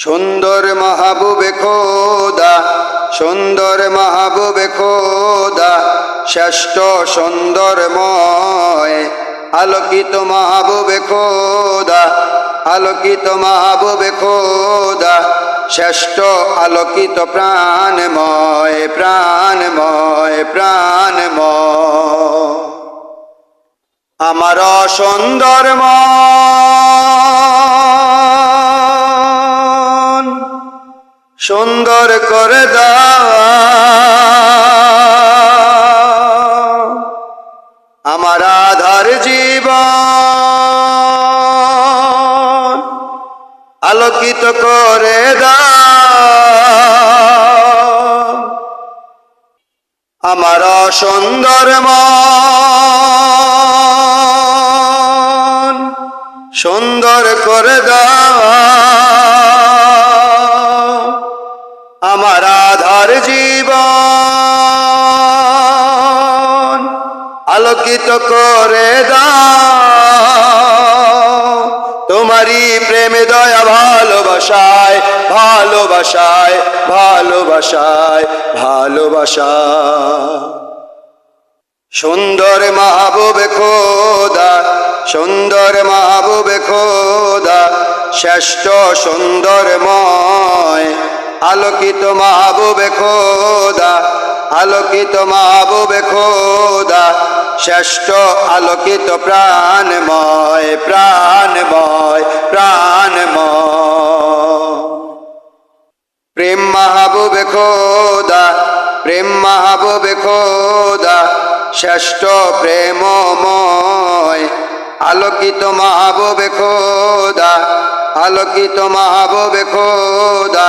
সুন্দর মাহবুবে খোদা, সুন্দর মাহবুবে খোদা, শ্রেষ্ঠ সুন্দরময়, আলোকিত মাহবুবে খোদা, আলোকিত মাহবুবে খোদা, শ্রেষ্ঠ আলোকিত প্রাণময় প্রাণময় প্রাণময়। আমার সুন্দর সুন্দর করে দাও। আমার আধার জীবন আলোকিত করে দাও। আমার সুন্দর সুন্দর করে দাও। আমার আধার জীবন আলোকিত করে দাও। তোমারই প্রেমে, দয়া, ভালোবাসায় ভালোবাসায় ভালোবাসায় ভালোবাসা সুন্দর মাহবুবে খোদা, সুন্দর মাহবুবে খোদা, শ্রেষ্ঠ সুন্দরময় আলোকিত মাহবুবে খোদা, আলোকিত মাহবুবে খোদা, শ্রেষ্ঠ আলোকিত প্রাণময় প্রাণময় প্রাণময়। প্রেম মাহবুবে খোদা, প্রেম মাহবুবে খোদা, শ্রেষ্ঠ প্রেমময়, আলোকিত মাহবুবে খোদা, আলোকিত মাহবুবে খোদা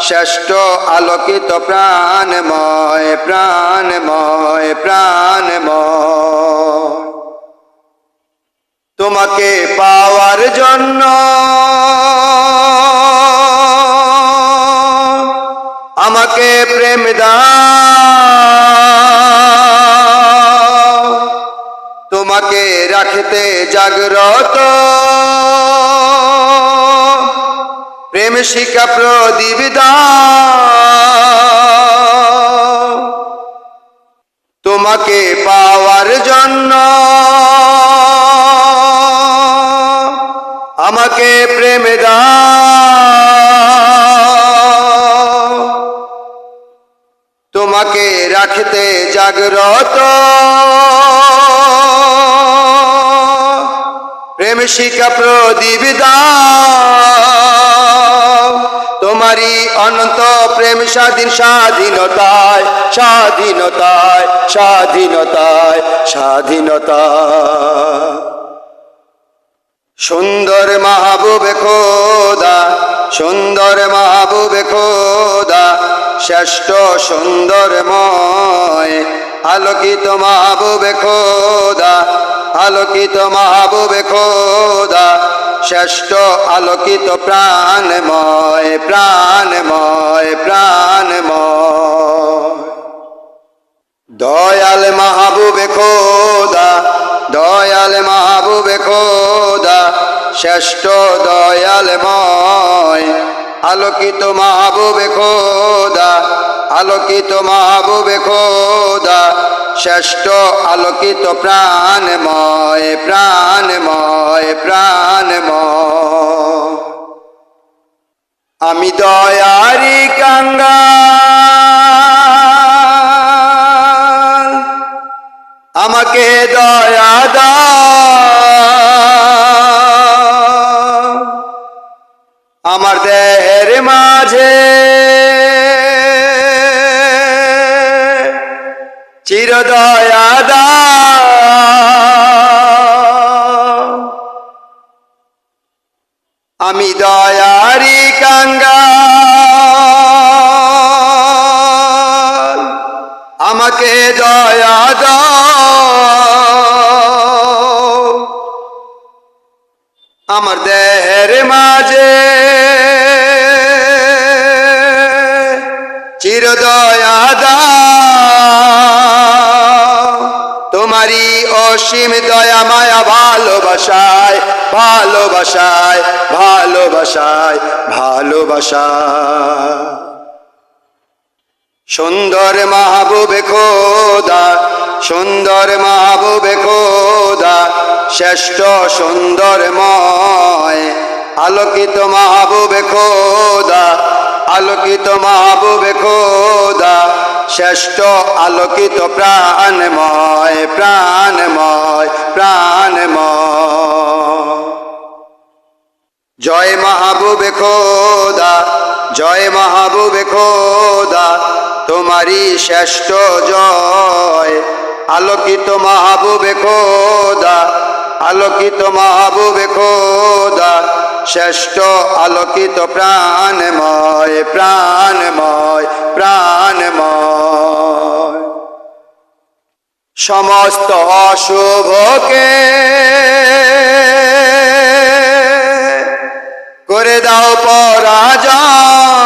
শ্রেষ্ঠ আলোকিত প্রাণময় প্রাণময় প্রাণময়। তোমাকে পাওয়ার জন্য আমাকে প্রেম তোমাকে রাখতে জাগ্রত প্রেম শিকা প্রদীপ তোমাকে পাওয়ার জন্য আমাকে প্রেম তোমাকে রাখতে জাগ্রত প্রেম শিকা প্রদীপ দাও। তোমারই অনন্ত প্রেম স্বাধীন, স্বাধীনতায় স্বাধীনতায় স্বাধীনতায় স্বাধীনতা সুন্দর মাহবুবে খোদা, সুন্দর মাহবুবে খোদা, শ্রেষ্ঠ সুন্দরময়, আলোকিত মাহবুবে খোদা, আলোকিত মাহবুবে খোদা। শ্রেষ্ঠ আলোকিত প্রাণময় প্রাণময় প্রাণময়। দয়াল মাহবুবে খোদা, দয়াল মাহবুবে খোদা, শ্রেষ্ঠ দয়াল ময় আলোকিত মাহবুবে খোদা, আলোকিত মাহবুবে খোদা শ্রেষ্ঠ আলোকিত প্রাণ ময় প্রাণময় প্রাণময় প্রাণময়। আমি দয়ারি কাঙ্গাল আমাকে দয়া দাও। আমার দেহের মাঝে চির দয়া দাও আমি দয়ারি কাঙ্গাল আমাকে দয়া আমার দেহের মাঝে চির দয়া অসীম দয়া মায়া ভালোবাসায় ভালোবাসায় ভালোবাসায় ভালোবাসায়। সুন্দর মাহবুবে খোদা, সুন্দর মাহবুবে খোদা, শ্রেষ্ঠ সুন্দর ময় আলোকিত মাহবুবে খোদা, আলোকিত মাহবুবে খোদা শ্রেষ্ঠ আলোকিত প্রাণময় প্রাণময় প্রাণময়। জয় মাহবুবে খোদা, জয় মাহবুবে খোদা, তোমারই শ্রেষ্ঠ জয়। আলোকিত মাহবুবে খোদা, আলোকিত মাহবুবে খোদা শ্রেষ্ঠ আলোকিত প্রাণময় প্রাণময় প্রাণময়। সমস্ত অশুভকে করে দাও পরাজয়।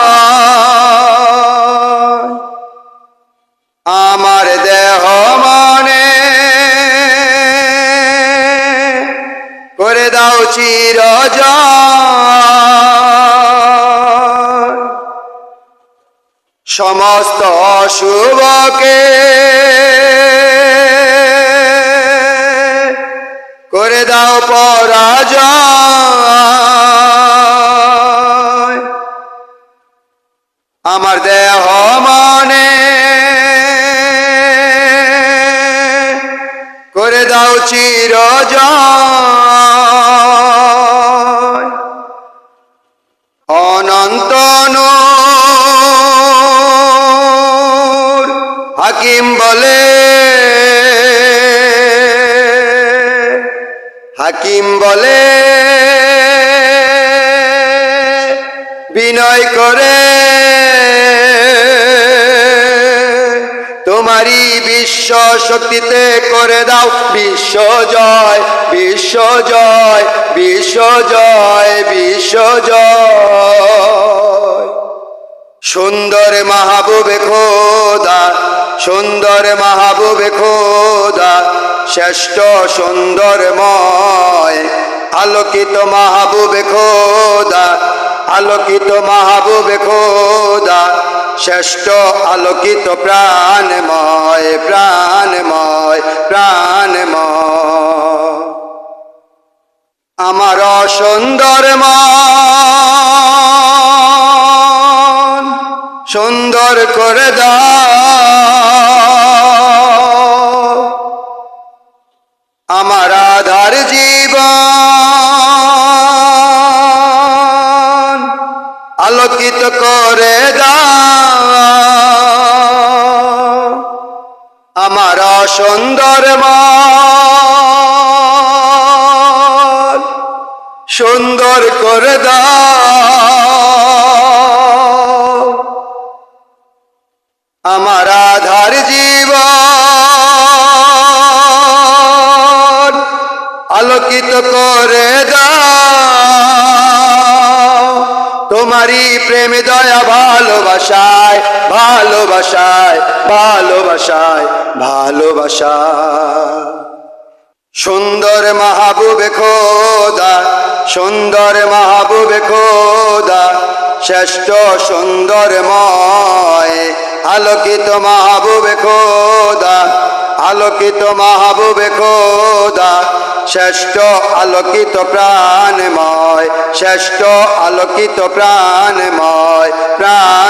সমস্ত অশুভকে করে দাও পরাজয়। আমার দেহ মনে করে দাও চিরজয়। অনন্ত নূর হাকিম বলে। হাকিম বলে। বিনয় করে। তোমারই বিশ্ব শক্তিতে করে দাও। বিশ্ব জয় বিশ্ব জয় বিশ্ব জয় বিশ্ব জয়। সুন্দর মাহবুবে খোদা সুন্দর মাহবুবে খোদা, শ্রেষ্ঠ সুন্দরময়, আলোকিত মাহবুবে খোদা, আলোকিত মাহবুবে খোদা, শ্রেষ্ঠ আলোকিত প্রাণময় প্রাণময় প্রাণময়। আমার সুন্দর মন সুন্দর করে দাও। আমার আধার জীবন আলোকিত করে দাও। আমার সুন্দর সুন্দর করে দাও। ভালোবাসায় ভালোবাসায়। সুন্দর মাহবুবে খোদা, সুন্দর মাহবুবে খোদা, শ্রেষ্ঠ সুন্দর ময় আলোকিত মাহবুবে খোদা, আলোকিত মাহবুবে খোদা, শ্রেষ্ঠ আলোকিত প্রাণময়, শ্রেষ্ঠ আলোকিত প্রাণময় প্রাণ